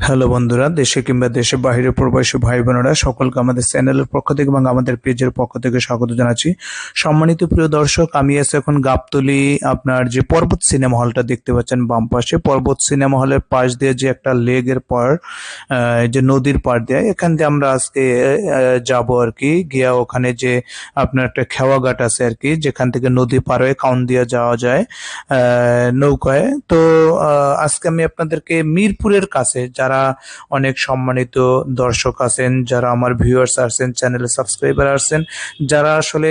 Hello বন্ধুরা, দেশে কিংবা দেশের বাইরে প্রবাসী ভাই বোনেরা সকলকে আমাদের চ্যানেলের পক্ষ থেকে এবং আমাদের পেজের পক্ষ থেকে স্বাগত জানাচ্ছি। সম্মানিত প্রিয় দর্শক, আমি আছি এখন গাবতলি, আপনার যে পর্বত সিনেমা হলটা দেখতে পাচ্ছেন বাম পাশে। পর্বত সিনেমা হলের পাশ দিয়ে যে একটা লেগের পর যে নদীর পার দিয়ে, এখান দিয়ে আমরা আজকে যাব আর কি। গিয়া ওখানে যে আপনার একটা খেওয়াঘাট আছে আর কি, যেখান থেকে নদী পার হয়ে কাউন দিয়ে যাওয়া যায় নৌকায়। তো আজকে আমি আপনাদেরকে মিরপুরের কাছে যারা অনেক সম্মানিত দর্শক আছেন, যারা আমার ভিউয়ার্স আছেন চ্যানেলে সাবস্ক্রাইবার আছেন, যারা আসলে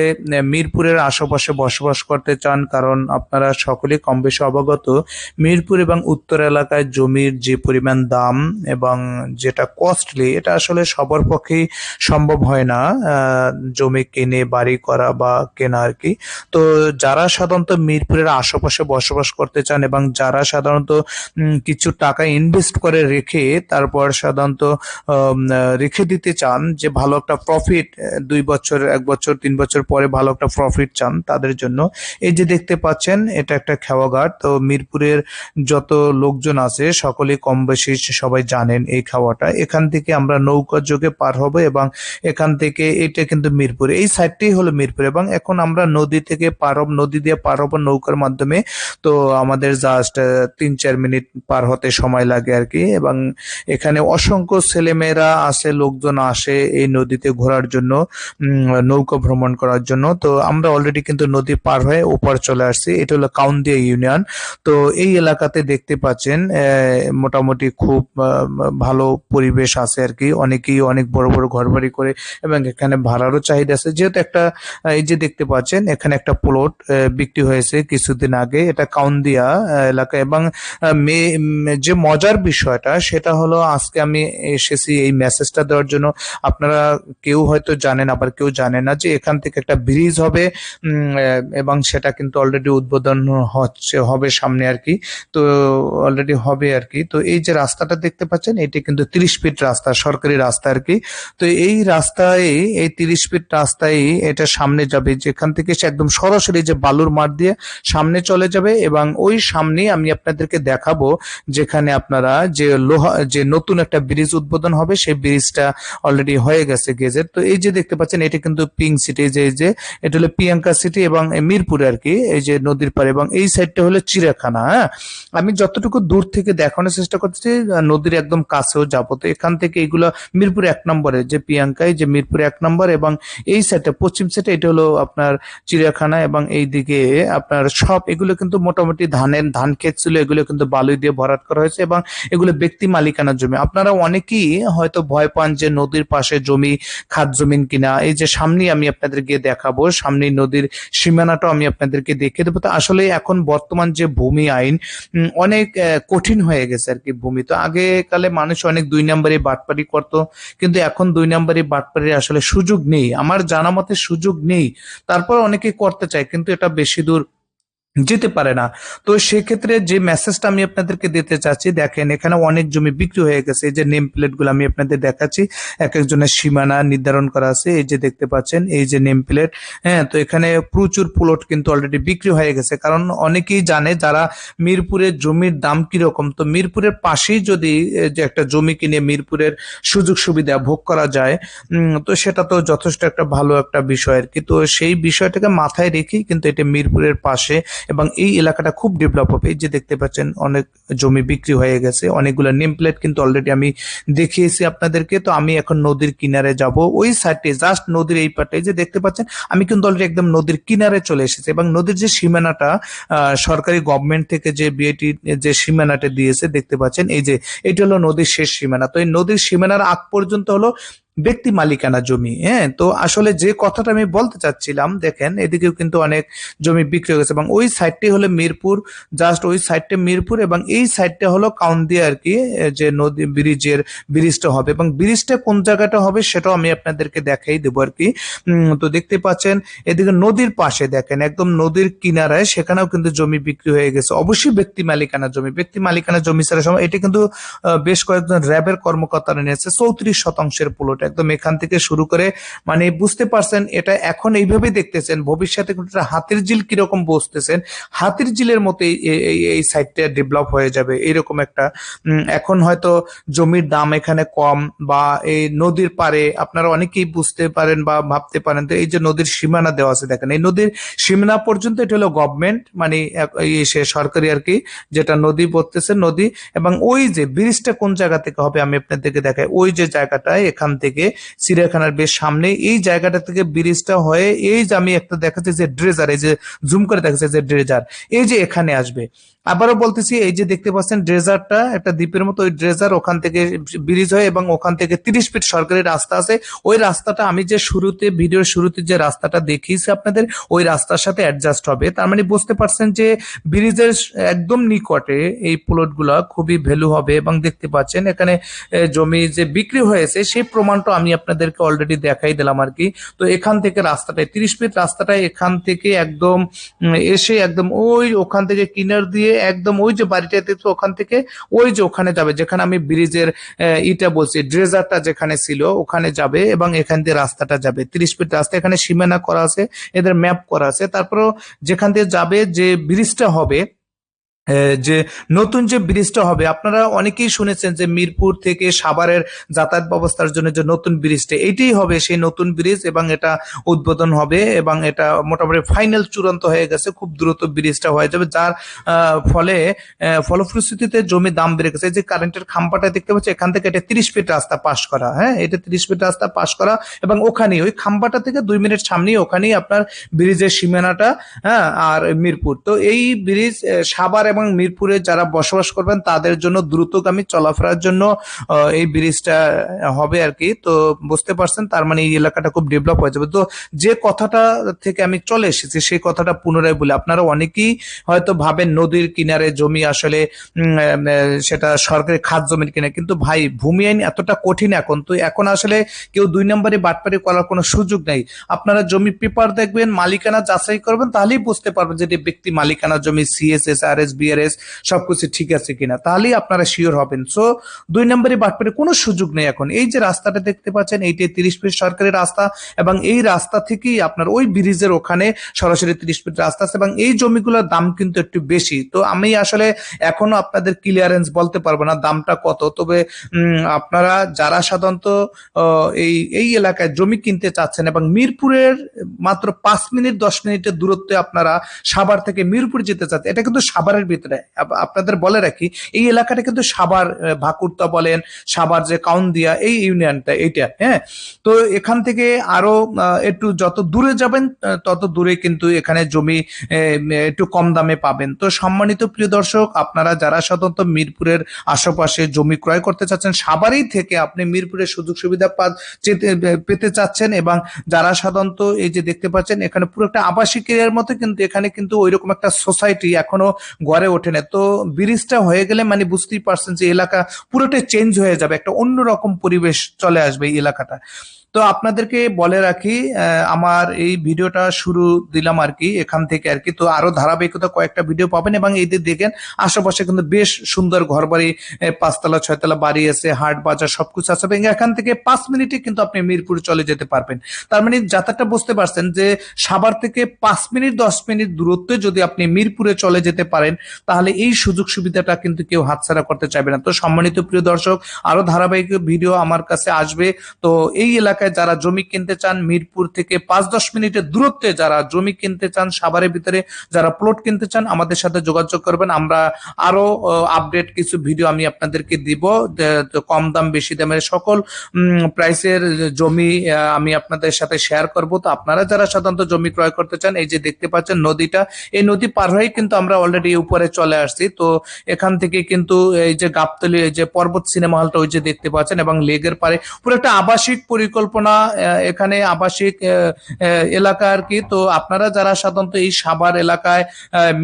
মিরপুরের আশেপাশে বসবাস করতে চান, কারণ আপনারা সকলেই কম বেশি অবগত, মিরপুর এবং উত্তর এলাকায় জমির যে পরিমাণ দাম এবং যেটা কস্টলি এটা আসলে সবার পক্ষেই সম্ভব হয় না জমি কিনে, বাড়ি করা বা কেনা আর কি। তো যারা সাধারণত মিরপুরের আশেপাশে বসবাস করতে চান এবং যারা সাধারণত কিছু টাকা ইনভেস্ট করে রেখে তারপর সাধারণত রেখে দিতে চান যে ভালো একটা প্রফিট দুই বছর, এক বছর, তিন বছর পরে ভালো একটা প্রফিট চান তাদের জন্য। এই যে দেখতে পাচ্ছেন, এটা একটা খেওয়াঘাট। তো মিরপুরের যত লোকজন আছে, সকলেই কম বেশি সবাই জানেন এই খাওয়াটা। এখান থেকে আমরা নৌকা যোগে পার হব এবং এখান থেকে এটা কিন্তু মিরপুর। এই সাইডটাই হলো মিরপুর এবং এখন আমরা নদী থেকে পার হব, নদী দিয়ে পার হব নৌকার মাধ্যমে। তো আমাদের জাস্ট তিন চার মিনিট পার হতে সময় লাগে আর কি এবং এখানে অসংখ্য ছেলেমেয়েরা আসে লোকজন আসে এই নদীতে ঘোরার জন্য নৌকা ভ্রমণ করার জন্য। তো আমরা অলরেডি কিন্তু নদী পার হয়ে ওপার চলে আসছি। এটা হলো কাউন্দিয়া ইউনিয়ন। তো এই এলাকাতে দেখতে পাচ্ছেন মোটামুটি খুব ভালো পরিবেশ আছে আর কি। অনেকেই অনেক বড় বড় ঘরবাড়ি করে এবং এখানে ভাড়ারও চাহিদা আছে। যেহেতু একটা এই যে দেখতে পাচ্ছেন, এখানে একটা প্লট বিক্রি হয়েছে কিছুদিন আগে। এটা কাউন্দিয়া এলাকা এবং যে মজার বিষয়টা, সেটা হলো আজকে আমি এসেছি এই মেসেজটা দেওয়ার জন্য। আপনারা কেউ হয়তো জানেন, আবার কেউ জানে না যে এখান থেকে একটা ব্রিজ হবে এবং সেটা কিন্তু অলরেডি উদ্বোধন হচ্ছে, হবে সামনে আর কি। তো অলরেডি হবে আর কি। তো এই যে রাস্তাটা দেখতে পাচ্ছেন, এটি কিন্তু তিরিশ ফিট রাস্তা, সরকারি রাস্তা আর কি। তো এই রাস্তায়, এই তিরিশ ফিট রাস্তায় এটা সামনে যাবে, যেখান থেকে সে একদম সরাসরি যে বালুর মাঠ দিয়ে সামনে চলে যাবে, এবং ওই সামনে আমি আপনাদেরকে দেখাবো, যেখানে আপনারা যে লোহা যে নতুন একটা ব্রিজ উদ্বোধন হবে সেই ব্রিজটা অলরেডি হয়ে গেছে গেজের তো এই যে দেখতে পাচ্ছেন এটা কিন্তু পিঙ্ক সিটি যে যে এটা হলো প্রিয়াঙ্কা সিটি এবং মিরপুরে আর কি এই যে নদীর পাড়ে এবং এই সাইডটা হলো চিড়িয়াখানা হ্যাঁ? আমি যতটুকু দূর থেকে দেখানোর চেষ্টা আহ, নদীর একদম কাছেও যাব। তো এখান থেকে এগুলো মিরপুর এক নম্বরে যে প্রিয়াঙ্কায় যে মিরপুর এক নম্বর এবং এই সাইডটা পশ্চিম সাইডে এটা হলো আপনার চিড়িয়াখানা এবং এই দিকে আপনার সব এগুলো কিন্তু মোটামুটি ধানের ধান ক্ষেত ছিল এগুলো কিন্তু বালুই দিয়ে ভরাট করা হয়েছে এবং এগুলো ব্যক্তি মালিকানার জমি। আপনারা অনেকেই হয়তো ভয় পান যে নদীর পাশে জমি, খাদ জমিন কিনা। এই যে সামনেই আমি আপনাদেরকে দেখাবো, সামনেই নদীর সীমানাটাও আমি আপনাদেরকে দেখিয়ে দেবো। তো আসলে এখন বর্তমান যে ভূমি আইন অনেক কঠিন হয়ে গেছে আর কি ভূমি। তো আগে কালে মানুষ অনেক দুই নম্বরে বাটপারি করতো, কিন্তু এখন দুই নম্বরে বাটপারির আসলে সুযোগ নেই। আমার জানা মতে সুযোগ নেই। তারপর অনেকে করতে চায়, কিন্তু এটা বেশি দূর যেতে পারে না। তো সেক্ষেত্রে যে মেসেজটা আমি আপনাদেরকে দিতে চাচ্ছি, দেখেন এখানে অনেক জমি বিক্রি হয়ে গেছে। এই যে নেম প্লেটগুলো আমি আপনাদের দেখাচ্ছি এক একজনের সীমানা নির্ধারণ করা আছে। এই যে দেখতে পাচ্ছেন, এই যে নেম প্লেট হ্যাঁ তো এখানে প্রচুর প্লট কিন্তু অলরেডি বিক্রি হয়ে গেছে। কারণ অনেকেই জানে যারা মিরপুরের জমির দাম কীরকম, তো মিরপুরের পাশেই যদি যে একটা জমি কিনে মিরপুরের সুযোগ সুবিধা ভোগ করা যায় তো সেটা তো যথেষ্ট একটা ভালো একটা বিষয় আর কি তো সেই বিষয়টাকে মাথায় রেখেই কিন্তু এটা মিরপুরের পাশে এবং এই এলাকাটা খুব ডেভেলপ হবে। যে দেখতে পাচ্ছেন, অনেক জমি বিক্রি হয়ে গেছে, অনেকগুলো নেম প্লেট কিন্তু অলরেডি আমি দেখিয়েছি আপনাদেরকে। তো আমি এখন নদীর কিনারে যাব। ওই সাইডে জাস্ট নদীর এই পাটে যে দেখতে পাচ্ছেন, আমি কিন্তু অলরেডি একদম নদীর কিনারে চলে এসেছি এবং নদীর যে সীমানাটা সরকারি গভর্নমেন্ট থেকে যে বিএটি যে সীমানাটা দিয়েছে, দেখতে পাচ্ছেন, এই যে, এটা হলো নদীর শেষ সীমানা। তো এই নদীর সীমানার আগ পর্যন্ত হলো ব্যক্তি মালিকানা জমি হ্যাঁ? তো আসলে যে কথাটা আমি বলতে চাচ্ছিলাম, দেখেন, এদিকেও কিন্তু অনেক জমি বিক্রি হয়ে গেছে এবং ওই সাইডটি হলো মিরপুর জাস্ট ওই সাইডটা মিরপুর এবং এই সাইডটা হলো কাউন্দিয়া আর কি যে নদী ব্রিজের ব্রিজটা হবে এবং ব্রিজটা কোন জায়গাটা হবে সেটাও আমি আপনাদেরকে দেখাই দেবো আর কি। তো দেখতে পাচ্ছেন, এদিকে নদীর পাশে দেখেন, একদম নদীর কিনারায় সেখানেও কিন্তু জমি বিক্রি হয়ে গেছে। অবশ্যই ব্যক্তি মালিকানা জমি, ব্যক্তি মালিকানা জমি ছাড়া সময়, এটা কিন্তু বেশ কয়েকজন র্যাবের কর্মকর্তারা নিয়েছে, চৌত্রিশ শতাংশের প্লট একদম এখান থেকে শুরু করে মানে বুঝতে পারছেন এটা এখন এইভাবে দেখতেছেন। ভবিষ্যতে হাতির ঝিল কীরকম বসতেছেন, হাতির ঝিলের মতো এই এই ডেভেলপ হয়ে যাবে। এরকম একটা এখন হয়তো জমির দাম এখানে কম বা এই নদীর পারে আপনারা অনেকেই বুঝতে পারেন বা ভাবতে পারেন তো এই যে নদীর সীমানা দেওয়া আছে, দেখেন, এই নদীর সীমানা পর্যন্ত এটা হলো গভর্নমেন্ট মানে সে সরকারি আর কি, যেটা নদী বলতেছে নদী, এবং ওই যে ব্রিজটা কোন জায়গা থেকে হবে আমি আপনাদেরকে দেখাই, ওই যে জায়গাটায় এখান থেকে চিড়িয়াখানার বেশ সামনে। এই জায়গাটা থেকে ব্রিজটা হয়ে এই যে আমি একটা দেখাচ্ছি যে ড্রেজার, এই যে জুম করে দেখাচ্ছে যে ড্রেজার, এই যে এখানে আসবে। আবারও বলতেছি, এই যে দেখতে পাচ্ছেন ড্রেজারটা, একটা দ্বীপের মতো ওই ড্রেজার ওখান থেকে ব্রিজ হয় এবং ওখান থেকে তিরিশ ফিট সরকারি রাস্তা আছে। ওই রাস্তাটা আমি যে শুরুতে, ভিডিওর শুরুতে যে রাস্তাটা দেখিয়েছি আপনাদের, ওই রাস্তার সাথে অ্যাডজাস্ট হবে। তার মানে বুঝতে পারছেন যে ব্রিজের একদম নিকটে এই প্লটগুলো খুবই ভ্যালু হবে এবং দেখতে পাচ্ছেন এখানে জমি যে বিক্রি হয়েছে, সেই প্রমাণটা আমি আপনাদেরকে অলরেডি দেখাই দিলাম আর কি। তো এখান থেকে রাস্তাটায়, তিরিশ ফিট রাস্তাটা এখান থেকে একদম এসে একদম ওই ওখান থেকে কিনার দিয়ে একদম ওই যে বাড়িটা দেখছ ওখান থেকে ওই যে ওখানে যাবে, যেখানে আমি ব্রিজের ইটা বলছি, ড্রেজারটা যেখানে ছিল, ওখানে যাবে এবং এখান দিয়ে রাস্তাটা যাবে। তিরিশ ফিট রাস্তা, এখানে সীমানা করা আছে, এদের ম্যাপ করা আছে। তারপরেও যেখান দিয়ে যাবে যে ব্রিজটা হবে যে নতুন যে ব্রিজটা হবে আপনারা অনেকেই শুনেছেন যে মিরপুর থেকে সাভারের যাতায়াত ব্যবস্থার জন্য যে নতুন ব্রিজটা এটাই হবে সেই নতুন ব্রিজ এবং এটা উদ্বোধন হবে এবং এটা মোটামুটি ফাইনাল চূড়ান্ত হয়ে গেছে খুব দ্রুত ব্রিজটা হয়ে যাবে যার ফলে আহ, ফলশ্রুতিতে জমি দাম বেড়ে গেছে। যে কারেন্টের খাম্পাটা দেখতে পাচ্ছি এখান থেকে এটা তিরিশ ফিট রাস্তা পাশ করা হ্যাঁ এটা তিরিশ ফিট রাস্তা পাশ করা এবং ওখানেই ওই খাম্পাটা থেকে দুই মিনিট সামনেই ওখানেই আপনার ব্রিজের সীমানাটা হ্যাঁ আর মিরপুর। তো এই ব্রিজ সাভার এবং মিরপুরে যারা বসবাস করবেন, তাদের জন্য দ্রুতগামী চলাফেরার জন্য এই ব্রিজটা হবে আর কি। তো বুঝতে পারছেন, তার মানে এই এলাকাটা খুব ডেভেলপ হয়ে যাবে। তো যে কথাটা থেকে আমি চলে এসেছি, সেই কথাটা পুনরায় বলি। আপনারা অনেকেই হয়তো ভাবেন নদীর কিনারে জমি আসলে সেটা সরকারি খাত জমির কিনা, কিন্তু ভাই, ভূমি আইন এতটা কঠিন এখন। তো এখন আসলে কেউ দুই নম্বরে বাটপারি করার কোনো সুযোগ নেই। আপনারা জমি পেপার দেখবেন, মালিকানা যাচাই করবেন, তাহলেই বুঝতে পারবেন যে ব্যক্তি মালিকানা জমি সিএসএস আর এস বিআরএস সবকিছু ঠিক আছে কিনা, তাহলেই আপনারা শিওর হবেন। সো দুই নম্বরে বাটপারি কোনো সুযোগ নেই এখন। এই যে রাস্তাটা দেখতে পাচ্ছেন এইটি তিরিশ ফিট সরকারি রাস্তা এবং এই রাস্তা থেকেই আপনার ওই ব্রিজের ওখানে সরাসরি তিরিশ ফিট রাস্তা আছে এবং এই জমিগুলোর দাম কিন্তু একটু বেশি। তো আমি আসলে এখনও আপনাদের ক্লিয়ারেন্স বলতে পারব না দামটা কত। তবে আপনারা যারা সাধারণত এই এই এলাকায় জমি কিনতে চাচ্ছেন এবং মিরপুরের মাত্র পাঁচ মিনিট, দশ মিনিটের দূরত্বে আপনারা সাভার থেকে মিরপুর যেতে চাচ্ছেন, এটা কিন্তু সাভারের ভিতরে। আপনাদের বলে রাখি এই এলাকাটা কিন্তু আহ, ভাকুরতা বলেন সাভার যে কাউন্দিয়া এই ইউনিয়নটা এইটা হ্যাঁ? তো এখান থেকে আরও একটু যত দূরে যাবেন তত দূরে কিন্তু এখানে জমি একটু কম দামে পাবেন। তো সম্মানিত প্রিয় দর্শক আপনারা যারা সাধারণত মিরপুরের আশেপাশে জমি ক্রয় করতে চাচ্ছেন সাভারেই থেকে আপনি মিরপুরের সুযোগ সুবিধা পেতে চাচ্ছেন এবং যারা সাধারণত এই যে দেখতে পাচ্ছেন এখানে পুরো একটা আবাসিক এরিয়ার মতো কিন্তু এখানে কিন্তু ওইরকম একটা সোসাইটি এখনও গড়ে ওঠে না। তো ব্রিজটা হয়ে গেলে মানে বুঝতেই পারছেন যে এলাকা পুরোটাই চেঞ্জ হয়ে যাবে। একটা অন্যরকম পরিবেশ চলে আসবে এই এলাকাটা। তো আপনাদেরকে বলে রাখি আমার এই ভিডিওটা শুরু দিলাম আর কি, এখান থেকে আর কি। তো আরও ধারাবাহিকতা কয়েকটা ভিডিও পাবেন এবং এই যে দেখেন, আশেপাশে কিন্তু বেশ সুন্দর ঘর বাড়ি পাঁচতলা, ছয়তলা বাড়ি আছে, হাট, বাজার সবকিছু আছে এবং এখান থেকে পাঁচ মিনিটে কিন্তু আপনি মিরপুর চলে যেতে পারবেন। তার মানে যাত্রাটা বুঝতে পারছেন যে সাভার থেকে পাঁচ মিনিট, দশ মিনিট দূরত্বে যদি আপনি মিরপুরে চলে যেতে পারেন, তাহলে এই সুযোগ সুবিধাটা কিন্তু কেউ হাতছাড়া করতে চাইবে না। তো সম্মানিত প্রিয় দর্শক, আরও ধারাবাহিক ভিডিও আমার কাছে আসবে। তো এই এলাকায় যারা জমি কিনতে চান, মিরপুর থেকে পাঁচ দশ মিনিটের দূরত্বে যারা জমি কিনতে চান, সাভারের ভিতরে যারা প্লট কিনতে চান, আমাদের সাথে যোগাযোগ করবেন। আমরা আরও আপডেট কিছু ভিডিও আমি আপনাদেরকে দিব। কম দাম, বেশি দামের সকল প্রাইসের জমি আমি আপনাদের সাথে শেয়ার করব। তো আপনারা যারা সাধারণত জমি ক্রয় করতে চান, এই যে দেখতে পাচ্ছেন নদীটা, এই নদী পার হয়ে কিন্তু আমরা অলরেডি উপরে চলে আসছি। তো এখান থেকে কিন্তু এই যে গাবতলি, এই যে পর্বত সিনেমা হলটা ওই যে দেখতে পাচ্ছেন এবং লেগের পারে পুরো একটা আবাসিক পরিকল্পনা আহ, এখানে আবাসিক এলাকা আর কি। তো আপনারা যারা সাধারণত এই সাভার এলাকায়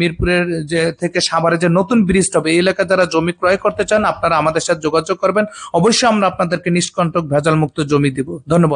মিরপুরের যে থেকে সাভারে যে নতুন ব্রিজ হবে এই এলাকায় যারা জমি ক্রয় করতে চান আপনারা আমাদের সাথে যোগাযোগ করবেন। অবশ্যই আমরা আপনাদেরকে নিষ্কণ্টক ভেজাল মুক্ত জমি দিব। ধন্যবাদ।